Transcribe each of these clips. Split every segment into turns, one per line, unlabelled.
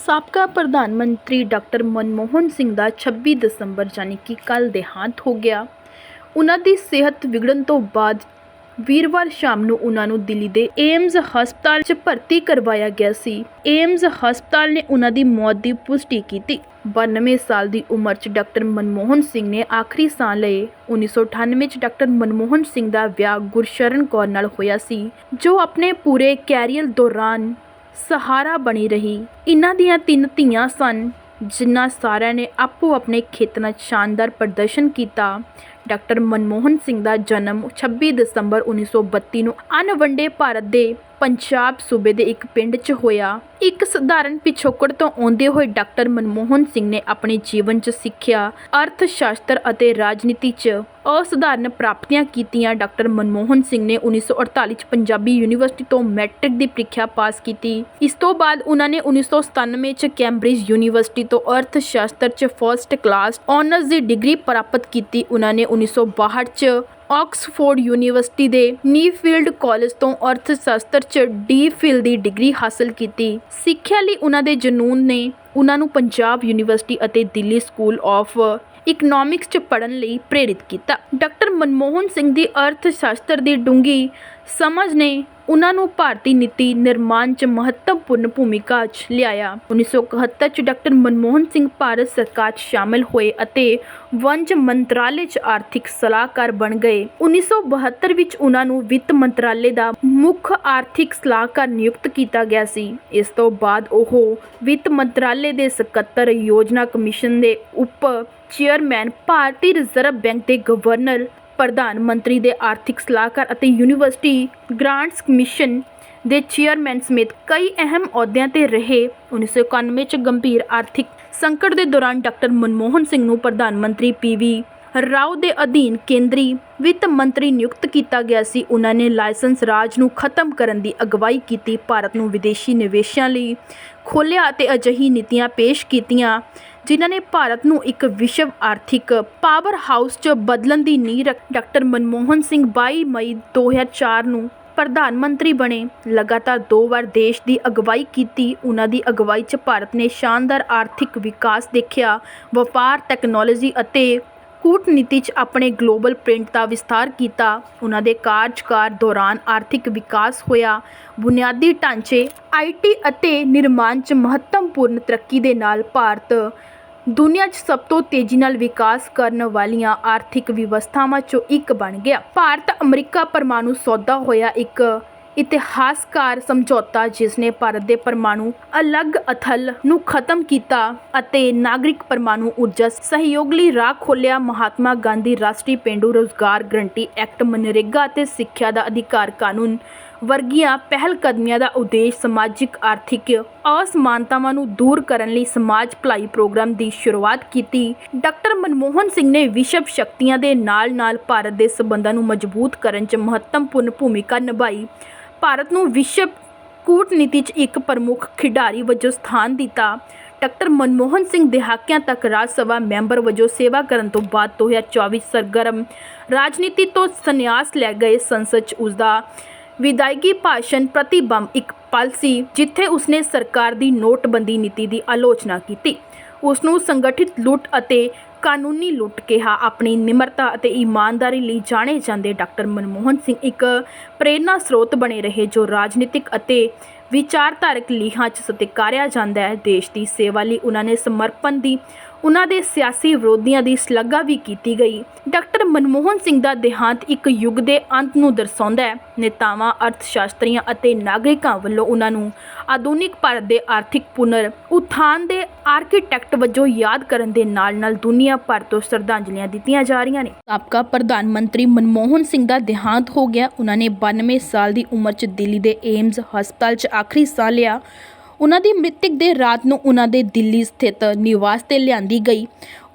ਸਾਬਕਾ ਪ੍ਰਧਾਨ ਮੰਤਰੀ ਡਾਕਟਰ ਮਨਮੋਹਨ ਸਿੰਘ ਦਾ 26 ਦਸੰਬਰ ਯਾਨੀ ਕਿ ਕੱਲ ਦੇਹਾਂਤ ਹੋ ਗਿਆ। ਉਹਨਾਂ ਦੀ ਸਿਹਤ ਵਿਗੜਨ ਤੋਂ ਬਾਅਦ ਵੀਰਵਾਰ ਸ਼ਾਮ ਨੂੰ ਉਹਨਾਂ ਨੂੰ ਦਿੱਲੀ ਦੇ ਏਮਜ਼ ਹਸਪਤਾਲ 'ਚ ਭਰਤੀ ਕਰਵਾਇਆ ਗਿਆ ਸੀ। ਏਮਜ਼ ਹਸਪਤਾਲ ਨੇ ਉਹਨਾਂ ਦੀ ਮੌਤ ਦੀ ਪੁਸ਼ਟੀ ਕੀਤੀ। 92 ਸਾਲ ਦੀ ਉਮਰ 'ਚ ਡਾਕਟਰ ਮਨਮੋਹਨ ਸਿੰਘ ਨੇ ਆਖਰੀ ਸਾਹ ਲਏ। 1998 'ਚ ਡਾਕਟਰ ਮਨਮੋਹਨ ਸਿੰਘ ਦਾ ਵਿਆਹ ਗੁਰਸ਼ਰਨ ਕੌਰ ਨਾਲ ਹੋਇਆ ਸੀ, ਜੋ ਆਪਣੇ ਪੂਰੇ ਕੈਰੀਅਰ ਦੌਰਾਨ ਸਹਾਰਾ ਬਣੀ ਰਹੀ। ਇਹਨਾਂ ਦੀਆਂ ਤਿੰਨ ਧੀਆਂ ਸਨ, ਜਿਨ੍ਹਾਂ ਸਾਰਿਆਂ ਨੇ ਆਪੋ ਆਪਣੇ ਖੇਤਰਾਂ 'ਚ ਸ਼ਾਨਦਾਰ ਪ੍ਰਦਰਸ਼ਨ ਕੀਤਾ। ਡਾਕਟਰ ਮਨਮੋਹਨ ਸਿੰਘ ਦਾ ਜਨਮ 26 ਦਸੰਬਰ 1932 ਨੂੰ ਅਨਵੰਡੇ ਭਾਰਤ ਦੇ ਪੰਜਾਬ ਸੂਬੇ ਦੇ ਇੱਕ ਪਿੰਡ 'ਚ ਹੋਇਆ। ਇੱਕ ਸਧਾਰਨ ਪਿਛੋਕੜ ਤੋਂ ਆਉਂਦੇ ਹੋਏ ਡਾਕਟਰ ਮਨਮੋਹਨ ਸਿੰਘ ਨੇ ਆਪਣੇ ਜੀਵਨ 'ਚ ਸਿੱਖਿਆ ਅਰਥ ਸ਼ਾਸਤਰ ਅਤੇ ਰਾਜਨੀਤੀ 'ਚ ਅਸਧਾਰਨ ਪ੍ਰਾਪਤੀਆਂ ਕੀਤੀਆਂ। ਡਾਕਟਰ ਮਨਮੋਹਨ ਸਿੰਘ ਨੇ 1948 'ਚ ਪੰਜਾਬੀ ਯੂਨੀਵਰਸਿਟੀ ਤੋਂ ਮੈਟ੍ਰਿਕ ਦੀ ਪ੍ਰੀਖਿਆ ਪਾਸ ਕੀਤੀ। ਇਸ ਤੋਂ ਬਾਅਦ ਉਹਨਾਂ ਨੇ 1997 'ਚ ਕੈਂਬਰਿਜ ਯੂਨੀਵਰਸਿਟੀ ਤੋਂ ਅਰਥ ਸ਼ਾਸਤਰ 'ਚ ਫਰਸਟ ਕਲਾਸ ਆਨਰਸ ਦੀ ਡਿਗਰੀ ਪ੍ਰਾਪਤ ਕੀਤੀ। ਉਹਨਾਂ ਨੇ 1962 'ਚ ਆਕਸਫੋਰਡ ਯੂਨੀਵਰਸਿਟੀ ਦੇ ਨੀਫੀਲਡ ਕਾਲਜ ਤੋਂ ਅਰਥ ਸ਼ਾਸਤਰ 'ਚ ਡੀ.ਫਿਲ ਦੀ ਡਿਗਰੀ ਹਾਸਲ ਕੀਤੀ। ਸਿੱਖਿਆ ਲਈ ਉਹਨਾਂ ਦੇ ਜਨੂੰਨ ਨੇ ਉਹਨਾਂ ਨੂੰ ਪੰਜਾਬ ਯੂਨੀਵਰਸਿਟੀ ਅਤੇ ਦਿੱਲੀ ਸਕੂਲ ਆਫ ਇਕਨੋਮਿਕਸ 'ਚ ਪੜ੍ਹਨ ਲਈ ਪ੍ਰੇਰਿਤ ਕੀਤਾ। ਡਾਕਟਰ ਮਨਮੋਹਨ ਸਿੰਘ ਦੀ ਅਰਥ ਸ਼ਾਸਤਰ ਦੀ ਡੂੰਘੀ ਸਮਝ ਨੇ ਉਨ੍ਹਾਂ ਨੂੰ ਭਾਰਤੀ ਨੀਤੀ ਨਿਰਮਾਣ 'ਚ ਮਹੱਤਵਪੂਰਨ ਭੂਮਿਕਾ 'ਚ ਲਿਆਇਆ। 1971 'ਚ ਡਾਕਟਰ ਮਨਮੋਹਨ ਸਿੰਘ ਭਾਰਤ ਸਰਕਾਰ 'ਚ ਸ਼ਾਮਲ ਹੋਏ ਅਤੇ ਵਣਜ ਮੰਤਰਾਲੇ 'ਚ ਆਰਥਿਕ ਸਲਾਹਕਾਰ ਬਣ ਗਏ। 1972 ਵਿੱਚ ਉਹਨਾਂ ਨੂੰ ਵਿੱਤ ਮੰਤਰਾਲੇ ਦਾ ਮੁੱਖ ਆਰਥਿਕ ਸਲਾਹਕਾਰ ਨਿਯੁਕਤ ਕੀਤਾ ਗਿਆ ਸੀ। ਇਸ ਤੋਂ ਬਾਅਦ ਉਹ ਵਿੱਤ ਮੰਤਰਾਲੇ ਦੇ ਸਕੱਤਰ ਯੋਜਨਾ ਕਮਿਸ਼ਨ ਦੇ ਉਪ ਚੇਅਰਮੈਨ ਭਾਰਤੀ ਰਿਜ਼ਰਵ ਬੈਂਕ ਦੇ ਗਵਰਨਰ ਪ੍ਰਧਾਨ ਮੰਤਰੀ ਦੇ ਆਰਥਿਕ ਸਲਾਹਕਾਰ ਅਤੇ ਯੂਨੀਵਰਸਿਟੀ ਗ੍ਰਾਂਟਸ ਕਮਿਸ਼ਨ ਦੇ ਚੇਅਰਮੈਨ ਸਮੇਤ ਕਈ ਅਹਿਮ ਅਹੁਦਿਆਂ ਤੇ ਰਹੇ। 1991 ਚ ਗੰਭੀਰ ਆਰਥਿਕ ਸੰਕਟ ਦੇ ਦੌਰਾਨ ਡਾਕਟਰ ਮਨਮੋਹਨ ਸਿੰਘ ਨੂੰ ਪ੍ਰਧਾਨ ਮੰਤਰੀ ਪੀਵੀ ਰਾਓ ਦੇ ਅਧੀਨ ਕੇਂਦਰੀ ਵਿੱਤ ਮੰਤਰੀ ਨਿਯੁਕਤ ਕੀਤਾ ਗਿਆ ਸੀ। ਉਹਨਾਂ ਨੇ ਲਾਇਸੈਂਸ ਰਾਜ ਨੂੰ ਖਤਮ ਕਰਨ ਦੀ ਅਗਵਾਈ ਕੀਤੀ। ਭਾਰਤ ਨੂੰ ਵਿਦੇਸ਼ੀ ਨਿਵੇਸ਼ਾਂ ਲਈ ਖੋਲ੍ਹਿਆ ਅਤੇ ਅਜਿਹੀ ਨੀਤੀਆਂ ਪੇਸ਼ ਕੀਤੀਆਂ। ਜਿਨ੍ਹਾਂ ਨੇ ਭਾਰਤ ਨੂੰ ਇੱਕ ਵਿਸ਼ਵ ਆਰਥਿਕ ਪਾਵਰ ਹਾਊਸ 'ਚ ਬਦਲਣ ਦੀ ਨੀਂਹ ਰੱਖ ਡਾਕਟਰ ਮਨਮੋਹਨ ਸਿੰਘ 22 ਮਈ 2004 ਨੂੰ ਪ੍ਰਧਾਨ ਮੰਤਰੀ ਬਣੇ। ਲਗਾਤਾਰ ਦੋ ਵਾਰ ਦੇਸ਼ ਦੀ ਅਗਵਾਈ ਕੀਤੀ। ਉਹਨਾਂ ਦੀ ਅਗਵਾਈ 'ਚ ਭਾਰਤ ਨੇ ਸ਼ਾਨਦਾਰ ਆਰਥਿਕ ਵਿਕਾਸ ਦੇਖਿਆ। ਵਪਾਰ ਟੈਕਨੋਲੋਜੀ ਅਤੇ ਕੂਟਨੀਤੀ 'ਚ ਆਪਣੇ ਗਲੋਬਲ ਪ੍ਰਿੰਟ ਦਾ ਵਿਸਥਾਰ ਕੀਤਾ। ਉਹਨਾਂ ਦੇ ਕਾਰਜਕਾਰ ਦੌਰਾਨ ਆਰਥਿਕ ਵਿਕਾਸ ਹੋਇਆ। ਬੁਨਿਆਦੀ ਢਾਂਚੇ ਆਈਟੀ ਅਤੇ ਨਿਰਮਾਣ 'ਚ ਮਹੱਤਵਪੂਰਨ ਤਰੱਕੀ ਦੇ ਨਾਲ ਭਾਰਤ ਦੁਨੀਆ 'ਚ ਸਭ ਤੋਂ ਤੇਜ਼ੀ ਨਾਲ ਵਿਕਾਸ ਕਰਨ ਵਾਲੀਆਂ ਆਰਥਿਕ ਵਿਵਸਥਾਵਾਂ 'ਚੋਂ ਇੱਕ ਬਣ ਗਿਆ। ਭਾਰਤ ਅਮਰੀਕਾ ਪਰਮਾਣੂ ਸੌਦਾ ਹੋਇਆ ਇੱਕ ਇਤਿਹਾਸਕਾਰ ਸਮਝੌਤਾ ਜਿਸ ਨੇ ਭਾਰਤ ਦੇ ਪਰਮਾਣੂ ਅਲੱਗ ਅਥਲ ਨੂੰ ਖਤਮ ਕੀਤਾ ਅਤੇ ਨਾਗਰਿਕ ਪਰਮਾਣੂ ਊਰਜਾ ਸਹਿਯੋਗ ਲਈ ਰਾਹ ਖੋਲ੍ਹਿਆ। ਮਹਾਤਮਾ ਗਾਂਧੀ ਰਾਸ਼ਟਰੀ ਪੇਂਡੂ ਰੋਜ਼ਗਾਰ ਗਰੰਟੀ ਐਕਟ ਮਨਰੇਗਾ ਅਤੇ ਸਿੱਖਿਆ ਦਾ ਅਧਿਕਾਰ ਕਾਨੂੰਨ ਵਰਗੀਆਂ ਪਹਿਲਕਦਮੀਆਂ ਦਾ ਉਦੇਸ਼ ਸਮਾਜਿਕ, ਆਰਥਿਕ ਅਸਮਾਨਤਾਵਾਂ ਨੂੰ ਦੂਰ ਕਰਨ ਲਈ ਸਮਾਜ ਭਲਾਈ ਪ੍ਰੋਗਰਾਮ ਦੀ ਸ਼ੁਰੂਆਤ ਕੀਤੀ। ਡਾਕਟਰ ਮਨਮੋਹਨ ਸਿੰਘ ਨੇ ਵਿਸ਼ਵ ਸ਼ਕਤੀਆਂ ਦੇ ਨਾਲ-ਨਾਲ ਭਾਰਤ ਦੇ ਸਬੰਧਾਂ ਨੂੰ ਮਜ਼ਬੂਤ ਕਰਨ 'ਚ ਮਹੱਤਵਪੂਰਨ ਭੂਮਿਕਾ ਨਿਭਾਈ। ਭਾਰਤ ਨੂੰ ਵਿਸ਼ਵ ਕੂਟਨੀਤੀ 'ਚ ਇੱਕ ਪ੍ਰਮੁੱਖ ਖਿਡਾਰੀ ਵਜੋਂ ਸਥਾਨ ਦਿੱਤਾ। ਡਾਕਟਰ ਮਨਮੋਹਨ ਸਿੰਘ ਦਹਾਕਿਆਂ ਤੱਕ ਰਾਜ ਸਭਾ ਮੈਂਬਰ ਵਜੋਂ ਸੇਵਾ ਕਰਨ ਤੋਂ ਬਾਅਦ 2024 ਸਰਗਰਮ ਰਾਜਨੀਤੀ ਤੋਂ ਸੰਨਿਆਸ ਲੈ ਗਏ ਸੰਸਦ 'ਚ ਉਸਦਾ ਵਿਦਾਇਗੀ ਭਾਸ਼ਣ ਪ੍ਰਤੀਬੰਬ ਇੱਕ ਪਲ ਸੀ, ਜਿੱਥੇ ਉਸਨੇ ਸਰਕਾਰ ਦੀ ਨੋਟਬੰਦੀ ਨੀਤੀ ਦੀ ਆਲੋਚਨਾ ਕੀਤੀ। ਉਸ ਨੂੰ ਸੰਗਠਿਤ ਲੁੱਟ ਅਤੇ ਕਾਨੂੰਨੀ ਲੁੱਟ ਕਿਹਾ। ਆਪਣੀ ਨਿਮਰਤਾ ਅਤੇ ਇਮਾਨਦਾਰੀ ਲਈ ਜਾਣੇ ਜਾਂਦੇ ਡਾਕਟਰ ਮਨਮੋਹਨ ਸਿੰਘ ਇੱਕ ਪ੍ਰੇਰਨਾ ਸਰੋਤ ਬਣੇ ਰਹੇ, ਜੋ ਰਾਜਨੀਤਿਕ ਅਤੇ ਵਿਚਾਰਧਾਰਕ ਲੀਹਾਂ 'ਚ ਸਤਿਕਾਰਿਆ ਜਾਂਦਾ ਹੈ। ਦੇਸ਼ ਦੀ ਸੇਵਾ ਲਈ ਉਹਨਾਂ ਨੇ ਸਮਰਪਣ ਦੀ ਉਹਨਾਂ ਦੇ ਸਿਆਸੀ ਵਿਰੋਧੀਆਂ ਦੀ ਸ਼ਲਾਘਾ ਵੀ ਕੀਤੀ ਗਈ। ਡਾਕਟਰ ਮਨਮੋਹਨ ਸਿੰਘ ਦਾ ਦੇਹਾਂਤ ਇੱਕ ਯੁੱਗ ਦੇ ਅੰਤ ਨੂੰ ਦਰਸਾਉਂਦਾ ਹੈ। ਨੇਤਾਵਾਂ, ਅਰਥਸ਼ਾਸਤਰੀਆਂ ਅਤੇ ਨਾਗਰਿਕਾਂ ਵੱਲੋਂ ਉਹਨਾਂ ਨੂੰ ਆਧੁਨਿਕ ਭਾਰਤ ਦੇ ਆਰਥਿਕ ਪੁਨਰ, ਉਥਾਨ ਦੇ ਆਰਕੀਟੈਕਟ ਵਜੋਂ ਯਾਦ ਕਰਨ ਦੇ ਨਾਲ-ਨਾਲ ਦੁਨੀਆ ਭਰ ਤੋਂ ਸ਼ਰਧਾਂਜਲੀਆਂ ਦਿੱਤੀਆਂ ਜਾ ਰਹੀਆਂ ਨੇ। ਸਾਬਕਾ ਪ੍ਰਧਾਨ ਮੰਤਰੀ ਮਨਮੋਹਨ ਸਿੰਘ ਦਾ ਦੇਹਾਂਤ ਹੋ ਗਿਆ। ਉਹਨਾਂ ਨੇ 92 ਸਾਲ ਦੀ ਉਮਰ 'ਚ ਦਿੱਲੀ ਦੇ ਏਮਜ਼ ਹਸਪਤਾਲ 'ਚ ਆਖਰੀ ਸਾਹ ਲਿਆ। ਉਹਨਾਂ ਦੀ ਮ੍ਰਿਤਕ ਦੇ ਰਾਤ ਨੂੰ ਉਹਨਾਂ ਦੇ ਦਿੱਲੀ ਸਥਿਤ ਨਿਵਾਸ ਤੇ ਲਿਆਂਦੀ ਗਈ।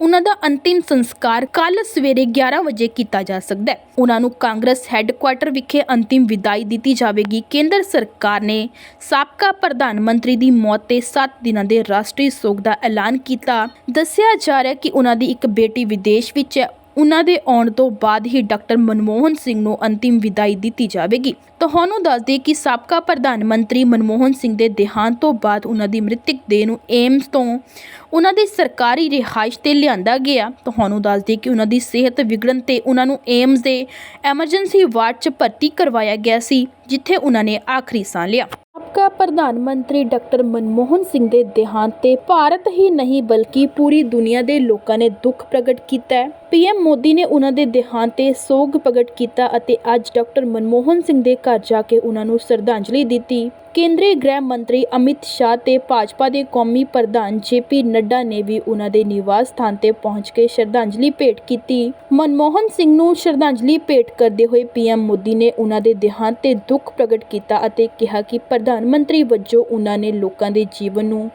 ਉਹਨਾਂ ਦਾ ਅੰਤਿਮ ਸੰਸਕਾਰ ਕੱਲ ਸਵੇਰੇ 11 ਵਜੇ ਕੀਤਾ ਜਾ ਸਕਦਾ ਹੈ। ਉਹਨਾਂ ਨੂੰ ਕਾਂਗਰਸ ਹੈੱਡਕੁਆਟਰ ਵਿਖੇ ਅੰਤਿਮ ਵਿਦਾਈ ਦਿੱਤੀ ਜਾਵੇਗੀ। ਕੇਂਦਰ ਸਰਕਾਰ ਨੇ ਸਾਬਕਾ ਪ੍ਰਧਾਨ ਮੰਤਰੀ ਦੀ ਮੌਤ ਤੇ 7 ਦਿਨਾਂ ਦੇ ਰਾਸ਼ਟਰੀ ਸੋਗ ਦਾ ਐਲਾਨ ਕੀਤਾ। ਦੱਸਿਆ ਜਾ ਰਿਹਾ ਕਿ ਉਹਨਾਂ ਦੀ ਇੱਕ ਬੇਟੀ ਵਿਦੇਸ਼ ਵਿੱਚ ਹੈ। ਉਹਨਾਂ ਦੇ ਆਉਣ ਤੋਂ ਬਾਅਦ ਹੀ ਡਾਕਟਰ ਮਨਮੋਹਨ ਸਿੰਘ ਨੂੰ ਅੰਤਿਮ ਵਿਦਾਈ ਦਿੱਤੀ ਜਾਵੇਗੀ। ਤੁਹਾਨੂੰ ਦੱਸ ਦੇ ਕਿ ਸਾਬਕਾ ਪ੍ਰਧਾਨ ਮੰਤਰੀ ਮਨਮੋਹਨ ਸਿੰਘ ਦੇ ਦੇਹਾਂਤ ਤੋਂ ਬਾਅਦ ਉਹਨਾਂ ਦੀ ਮ੍ਰਿਤਕ ਦੇਹ ਨੂੰ ਏਮਸ ਤੋਂ ਉਹਨਾਂ ਦੀ ਸਰਕਾਰੀ ਰਿਹਾਇਸ਼ ਤੇ ਲਿਆਂਦਾ ਗਿਆ। ਤੁਹਾਨੂੰ ਦੱਸ ਦੇ ਕਿ ਉਹਨਾਂ ਦੀ ਸਿਹਤ ਵਿਗੜਨ ਤੇ ਉਹਨਾਂ ਨੂੰ ਏਮਸ ਦੇ ਐਮਰਜੈਂਸੀ ਵਾਰਡ 'ਚ ਭਰਤੀ ਕਰਵਾਇਆ ਗਿਆ ਸੀ, ਜਿੱਥੇ ਉਹਨਾਂ ਨੇ ਆਖਰੀ ਸਾਹ ਲਿਆ। ਸਾਬਕਾ ਪ੍ਰਧਾਨ ਮੰਤਰੀ ਡਾਕਟਰ ਮਨਮੋਹਨ ਸਿੰਘ ਦੇ ਦੇਹਾਂਤ ਤੇ ਭਾਰਤ ਹੀ ਨਹੀਂ ਬਲਕਿ ਪੂਰੀ ਦੁਨੀਆ ਦੇ ਲੋਕਾਂ ਨੇ ਦੁੱਖ ਪ੍ਰਗਟ ਕੀਤਾ ਹੈ। ਪੀਐਮ ਮੋਦੀ ਨੇ ਉਹਨਾਂ ਦੇ ਦੇਹਾਂਤ ਤੇ ਸੋਗ ਪ੍ਰਗਟ ਕੀਤਾ ਅਤੇ ਅੱਜ ਡਾਕਟਰ ਮਨਮੋਹਨ ਸਿੰਘ ਦੇ ਘਰ ਜਾ ਕੇ ਉਹਨਾਂ ਨੂੰ ਸ਼ਰਧਾਂਜਲੀ ਦਿੱਤੀ। ਕੇਂਦਰੀ ਗ੍ਰਹਿ ਮੰਤਰੀ ਅਮਿਤ ਸ਼ਾਹ ਤੇ ਭਾਜਪਾ ਦੇ ਕੌਮੀ ਪ੍ਰਧਾਨ ਜੇਪੀ ਨੱਡਾ ਨੇ ਵੀ ਉਹਨਾਂ ਦੇ ਨਿਵਾਸ ਸਥਾਨ ਤੇ ਪਹੁੰਚ ਕੇ ਸ਼ਰਧਾਂਜਲੀ ਭੇਟ ਕੀਤੀ। ਮਨਮੋਹਨ ਸਿੰਘ ਨੂੰ ਸ਼ਰਧਾਂਜਲੀ ਭੇਟ ਕਰਦੇ ਹੋਏ ਪੀਐਮ ਮੋਦੀ ਨੇ ਉਹਨਾਂ ਦੇ ਦੇਹਾਂਤ ਤੇ ਦੁੱਖ ਪ੍ਰਗਟ ਕੀਤਾ ਅਤੇ ਕਿਹਾ ਕਿ ਪ੍ਰਧਾਨ ਮੰਤਰੀ ਵਜੋਂ ਉਹਨਾਂ ਨੇ ਲੋਕਾਂ ਦੇ ਜੀਵਨ ਨੂੰ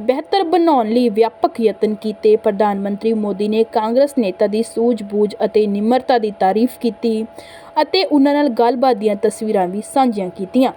ਬਿਹਤਰ ਬਣਾਉਣ ਲਈ ਵਿਆਪਕ ਯਤਨ ਕੀਤੇ। ਪ੍ਰਧਾਨ ਮੰਤਰੀ ਮੋਦੀ ਨੇ ਕਾਂਗਰਸ ਨੇਤਾ ਦੀ ਸੂਝ-ਬੂਝ ਅਤੇ ਨਿਮਰਤਾ ਦੀ ਤਾਰੀਫ ਕੀਤੀ ਅਤੇ ਉਹਨਾਂ ਨਾਲ ਗੱਲਬਾਤ ਦੀਆਂ ਤਸਵੀਰਾਂ ਵੀ ਸਾਂਝੀਆਂ ਕੀਤੀਆਂ।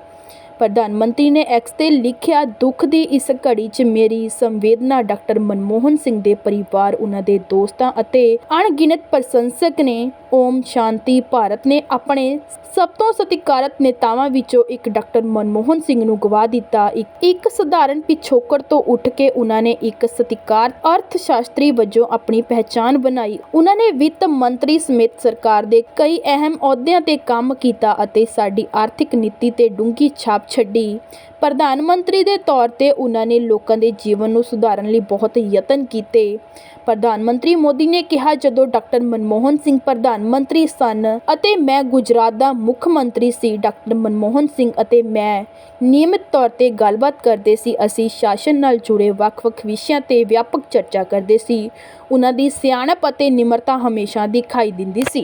ਪ੍ਰਧਾਨ ਮੰਤਰੀ ਨੇ ਐਕਸ ਤੇ ਲਿਖਿਆ, ਦੁੱਖ ਦੀ ਇਸ ਘੜੀ 'ਚ ਮੇਰੀ ਸੰਵੇਦਨਾ ਡਾਕਟਰ ਮਨਮੋਹਨ ਸਿੰਘ ਦੇ ਪਰਿਵਾਰ, ਉਹਨਾਂ ਦੇ ਦੋਸਤਾਂ ਅਤੇ ਅਣਗਿਣਤ ਪ੍ਰਸ਼ੰਸਕ ਨੇ ਓਮ ਸ਼ਾਂਤੀ ਭਾਰਤ ਨੇ ਆਪਣੇ ਸਭ ਤੋਂ ਸਤਿਕਾਰਤ ਨੇਤਾਵਾਂ ਵਿੱਚੋਂ ਇੱਕ ਡਾਕਟਰ ਮਨਮੋਹਨ ਸਿੰਘ ਨੂੰ ਗਵਾ ਦਿੱਤਾ। ਇੱਕ ਸਧਾਰਨ ਪਿਛੋਕੜ ਤੋਂ ਉੱਠ ਕੇ ਉਹਨਾਂ ਨੇ ਇੱਕ ਸਤਿਕਾਰ ਅਰਥ ਸ਼ਾਸਤਰੀ ਵਜੋਂ ਆਪਣੀ ਪਹਿਚਾਣ ਬਣਾਈ। ਉਹਨਾਂ ਨੇ ਵਿੱਤ ਮੰਤਰੀ ਸਮੇਤ ਸਰਕਾਰ ਦੇ ਕਈ ਅਹਿਮ ਅਹੁਦਿਆਂ ਤੇ ਕੰਮ ਕੀਤਾ ਅਤੇ ਸਾਡੀ ਆਰਥਿਕ ਨੀਤੀ ਤੇ ਡੂੰਘੀ ਛਾਪ ਛੱਡੀ। ਪ੍ਰਧਾਨ ਮੰਤਰੀ ਦੇ ਤੌਰ ਤੇ ਉਹਨਾਂ ਨੇ ਲੋਕਾਂ ਦੇ ਜੀਵਨ ਨੂੰ ਸੁਧਾਰਨ ਲਈ ਬਹੁਤ ਯਤਨ ਕੀਤੇ। ਪ੍ਰਧਾਨ ਮੰਤਰੀ ਮੋਦੀ ਨੇ ਕਿਹਾ, ਜਦੋਂ ਡਾਕਟਰ ਮਨਮੋਹਨ ਸਿੰਘ ਪ੍ਰਧਾਨ ਮੰਤਰੀ ਸਨ ਅਤੇ ਮੈਂ ਗੁਜਰਾਤ ਦਾ ਮੁੱਖ ਮੰਤਰੀ ਸੀ, ਡਾਕਟਰ ਮਨਮੋਹਨ ਸਿੰਘ ਅਤੇ ਮੈਂ ਨਿਯਮਿਤ ਤੌਰ ਤੇ ਗੱਲਬਾਤ ਕਰਦੇ ਸੀ, ਅਸੀਂ ਸ਼ਾਸਨ ਨਾਲ ਜੁੜੇ ਵੱਖ-ਵੱਖ ਵਿਸ਼ਿਆਂ ਤੇ ਵਿਆਪਕ ਚਰਚਾ ਕਰਦੇ ਸੀ। ਉਹਨਾਂ ਦੀ ਸਿਆਣਪ ਅਤੇ ਨਿਮਰਤਾ ਹਮੇਸ਼ਾ ਦਿਖਾਈ ਦਿੰਦੀ ਸੀ।